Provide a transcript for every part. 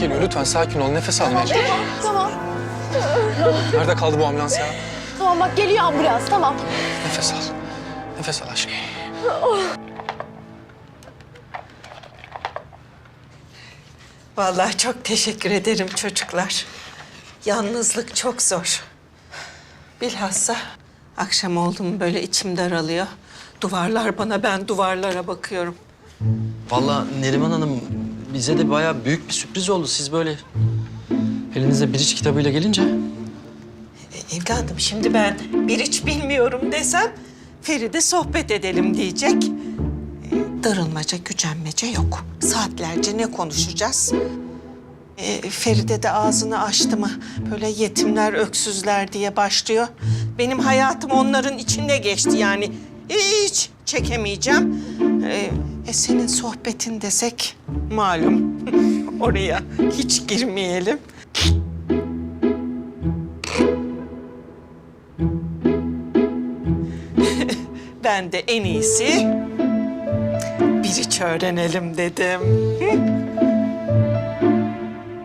geliyor. Lütfen sakin ol. Nefes almaya çalış. Tamam. Nerede kaldı bu ambulans ya? Tamam bak geliyor ambulans tamam. Nefes al. Nefes al aşkım. Vallahi çok teşekkür ederim çocuklar. Yalnızlık çok zor. Bilhassa akşam oldu mu böyle içim daralıyor. Duvarlar bana, ben duvarlara bakıyorum. Vallahi Neriman Hanım bize de bayağı büyük bir sürpriz oldu. Siz böyle elinizde bir iç kitabıyla gelince. E, evladım şimdi ben bir hiç bilmiyorum desem Feride sohbet edelim diyecek. E, darılmaca, gücenmece yok. Saatlerce ne konuşacağız? E, Feride de ağzını açtı mı böyle yetimler, öksüzler diye başlıyor. Benim hayatım onların içinde geçti yani. Hiç çekemeyeceğim. E, e, senin sohbetin desek malum oraya hiç girmeyelim. Ben de en iyisi bir iç öğrenelim dedim.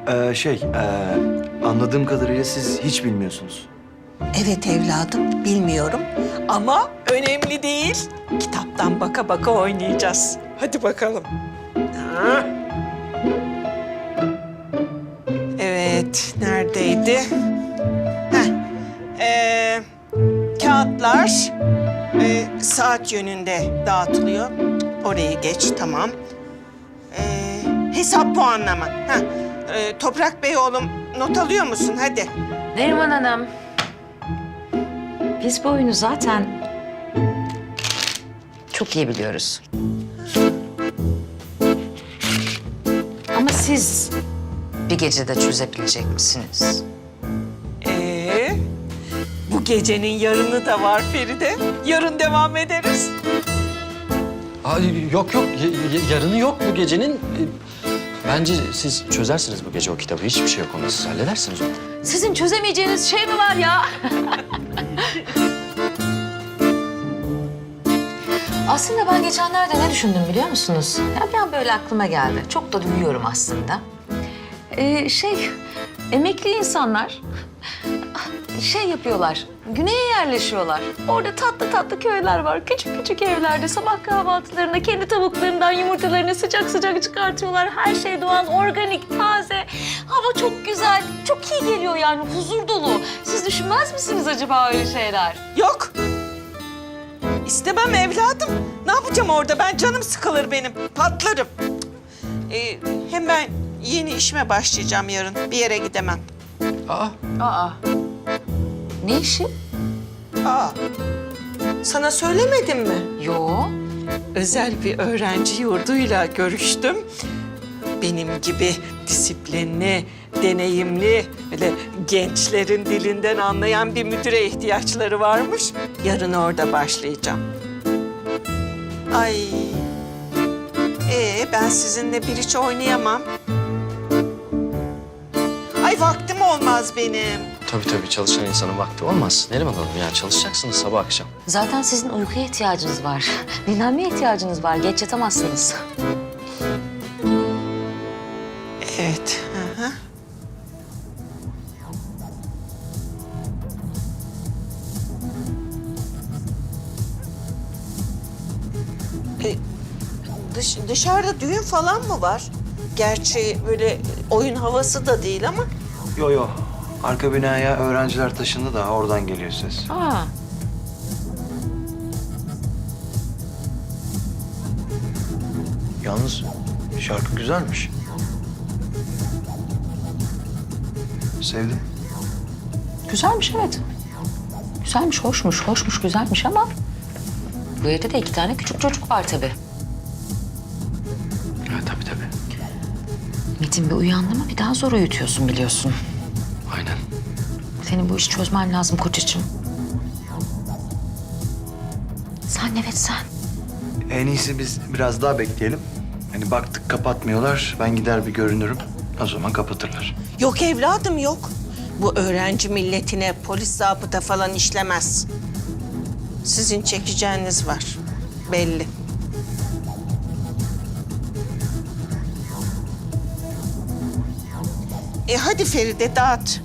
Ee, şey, ee, anladığım kadarıyla siz hiç bilmiyorsunuz. Evet evladım, bilmiyorum ama önemli değil. Kitaptan baka baka oynayacağız. Hadi bakalım. Evet, neredeydi? Heh. Ee, kağıtlar e, saat yönünde dağıtılıyor. Orayı geç, tamam. Ee, hesap puanlama. Ee, Toprak Bey oğlum not alıyor musun? Hadi. Neriman Hanım. Biz bu oyunu zaten çok iyi biliyoruz. Ama siz bir gecede çözebilecek misiniz? Ee, bu gecenin yarını da var Feride. Yarın devam ederiz. Aa, yok yok y- y- yarını yok bu gecenin. Ee, Bence siz çözersiniz bu gece o kitabı. Hiçbir şey yok onda. Siz halledersiniz onu. Sizin çözemeyeceğiniz şey mi var ya? Aslında ben geçenlerde ne düşündüm biliyor musunuz? Ya bir an böyle aklıma geldi. Çok da duyuyorum aslında. Ee, şey, emekli insanlar şey yapıyorlar. Güney'e yerleşiyorlar. Orada tatlı tatlı köyler var. Küçük küçük evlerde sabah kahvaltılarında kendi tavuklarından yumurtalarını sıcak sıcak çıkartıyorlar. Her şey doğal, organik, taze. Hava çok güzel. Çok iyi geliyor yani huzur dolu. Siz düşünmez misiniz acaba öyle şeyler? Yok. İstemem evladım. Ne yapacağım orada? Ben canım sıkılır benim. Patlarım. Ee, hem ben yeni işime başlayacağım yarın. Bir yere gidemem. Aa, Aa. Ne işi? Aa, sana söylemedim mi? Yo. Özel bir öğrenci yurduyla görüştüm. Benim gibi disiplinli, deneyimli, böyle gençlerin dilinden anlayan bir müdüre ihtiyaçları varmış. Yarın orada başlayacağım. Ay. Ee, ben sizinle bir hiç oynayamam. Ay vaktim olmaz benim. Tabii tabii çalışan insanın vakti olmaz. Neriman Hanım yani çalışacaksınız sabah akşam. Zaten sizin uykuya ihtiyacınız var. Dinlenmeye ihtiyacınız var. Geç yatamazsınız. Evet. Hı hı. E, dış, dışarıda düğün falan mı var? Gerçi böyle oyun havası da değil ama. Yo yo, arka binaya öğrenciler taşındı da oradan geliyor ses. Aa. Yalnız şarkı güzelmiş. Sevdim. Güzelmiş evet. Güzelmiş, hoşmuş, hoşmuş, güzelmiş ama... Bu evde de iki tane küçük çocuk var tabii. Ha, tabii tabii. Metin bir uyandı mı bir daha zor uyutuyorsun biliyorsun. Senin bu işi çözmen lazım kocacığım. Sen evet sen. En iyisi biz biraz daha bekleyelim. Hani baktık kapatmıyorlar, ben gider bir görünürüm. O zaman kapatırlar. Yok evladım yok. Bu öğrenci milletine polis zabıta falan işlemez. Sizin çekeceğiniz var. Belli. E hadi Feride dağıt.